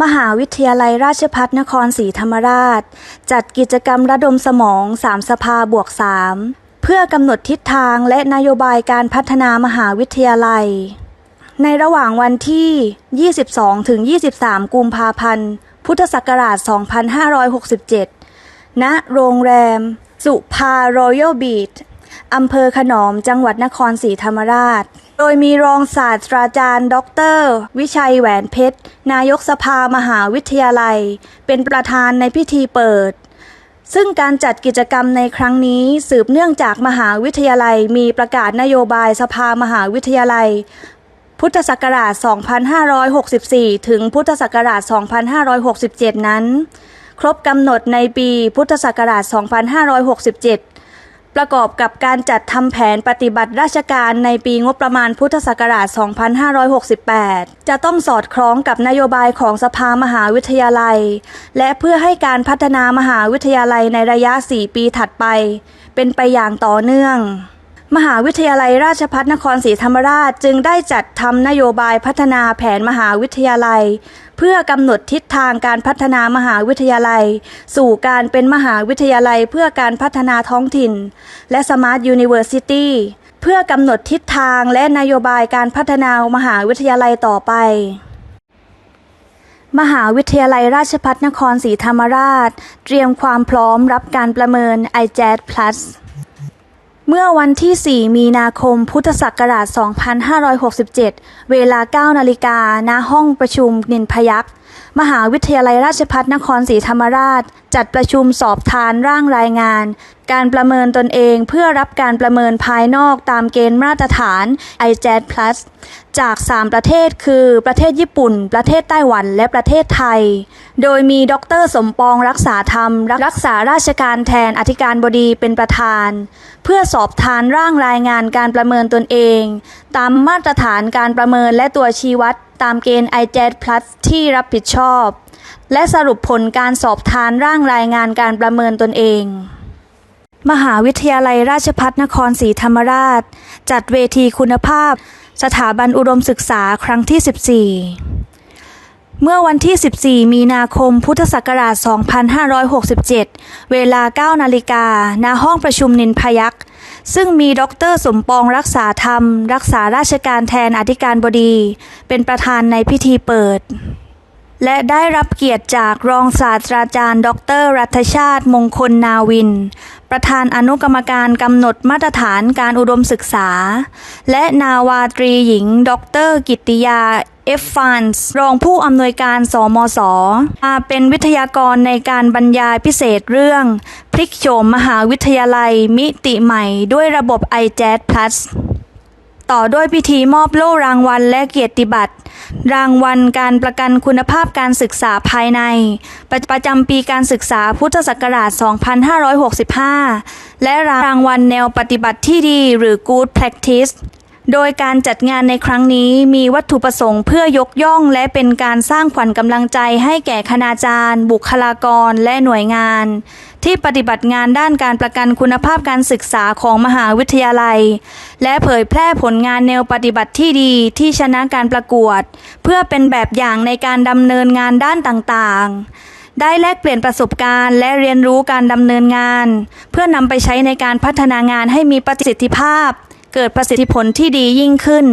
มหาวิทยาลัยราชภัฏนครศรีธรรมราช จัดกิจกรรมระดมสมอง3สภาบวก3เพื่อกำหนดทิศทางและนโยบายการพัฒนามหาวิทยาลัย ในระหว่างวันที่ 22 ถึง 23 กุมภาพันธ์ พุทธศักราช 2567 ณ โรงแรม สุภารอยัลบีชอำเภอขนอมจังหวัดนครศรีธรรมราช ดยมีรองศาสตราจารย์ ดร วิชัยแหวนเพชร นายกสภามหาวิทยาลัย เป็นประธานในพิธีเปิด ซึ่งการจัดกิจกรรมในครั้งนี้สืบเนื่องจากมหาวิทยาลัยมีประกาศนโยบายสภามหาวิทยาลัย พุทธศักราช 2564 ถึงพุทธศักราช 2567 นั้น ครบกำหนดในปีพุทธศักราช 2567 ประกอบกับการจัดทำแผนปฏิบัติราชการในปีงบประมาณพุทธศักราช 2568 จะต้องสอดคล้องกับนโยบายของสภามหาวิทยาลัย และเพื่อให้การพัฒนามหาวิทยาลัยในระยะ 4 ปีถัดไป เป็นไปอย่างต่อเนื่อง มหาวิทยาลัยราชภัฏนครศรีธรรมราชจึงได้จัดทำนโยบายพัฒนาแผนมหาวิทยาลัย เพื่อกำหนดทิศทางการพัฒนามหาวิทยาลัย สู่การเป็นมหาวิทยาลัยเพื่อการพัฒนาท้องถิ่น และสมาร์ทยูนิเวอร์ซิตี้เพื่อกำหนดทิศทางและนโยบายการพัฒนามหาวิทยาลัยต่อไปมหาวิทยาลัยราชภัฏนครศรีธรรมราช เตรียมความพร้อมรับการประเมิน i j a t Plus เมื่อวันที่ 4 มีนาคม พุทธศักราช 2567 เวลา 9 นาฬิกา ณ ห้องประชุมนินพยักษ์มหาวิทยาลัยราชภัฏนครศรีธรรมราช จัดประชุมสอบทานร่างรายงานการประเมินตนเองเพื่อรับการประเมินภายนอกตามเกณฑ์มาตรฐาน i j a t Plus จาก 3 ประเทศคือประเทศญี่ปุ่น ประเทศไต้หวัน และประเทศไทย โดยมีดรสมปองรักษาธรรม รักษาราชการแทนอธิการบดีเป็นประธาน เพื่อสอบทานร่างรายงานการประเมินตนเอง ตามมาตรฐานการประเมินและตัวชี้วัดตามเกณฑ์ i j a t Plus ที่รับผิดชอบ และสรุปผลการสอบทานร่างรายงานการประเมินตนเอง มหาวิทยาลัยราชภัฏนครศรีธรรมราช จัดเวทีคุณภาพ สถาบันอุดมศึกษาครั้งที่ 14 เมื่อวันที่ 14 มีนาคมพุทธศักราช 2567 เวลา 9 นาฬิกาณห้องประชุมนินพยักษ์ซึ่งมีดรสมปองรักษาธรรม รักษาราชการแทนอธิการบดี เป็นประธานในพิธีเปิด และได้รับเกียรติจากรองศาสตราจารย์ ดร รัฐชาติมงคลนาวิน ประธานอนุกรรมการกำหนดมาตรฐานการอุดมศึกษา และนาวาตรีหญิง ดร กิตติยาเอฟฟานส์รองผู้อำนวยการสมสมาเป็นวิทยากรในการบรรยายพิเศษเรื่อง พลิกโฉมมหาวิทยาลัยมิติใหม่ด้วยระบบ i j a t Plus ต่อด้วยพิธีมอบโล่รางวัลและเกียรติบัตร รางวัลการประกันคุณภาพการศึกษาภายใน ประประจำปีการศึกษาพุทธศักราช 2565 และรางวัลแนวปฏิบัติที่ดีหรือ Good Practice โดยการจัดงานในครั้งนี้มีวัตถุประสงค์เพื่อยกย่องและเป็นการสร้างขวัญกำลังใจให้แก่คณาจารย์ บุคลากรและหน่วยงาน ที่ปฏิบัติงานด้านการประกันคุณภาพการศึกษาของมหาวิทยาลัย และเผยแพร่ผลงานแนวปฏิบัติที่ดีที่ชนะการประกวด เพื่อเป็นแบบอย่างในการดำเนินงานด้านต่างๆ ได้แลกเปลี่ยนประสบการณ์และเรียนรู้การดำเนินงาน เพื่อนำไปใช้ในการพัฒนางานให้มีประสิทธิภาพ เกิดประสิทธิผลที่ดียิ่งขึ้น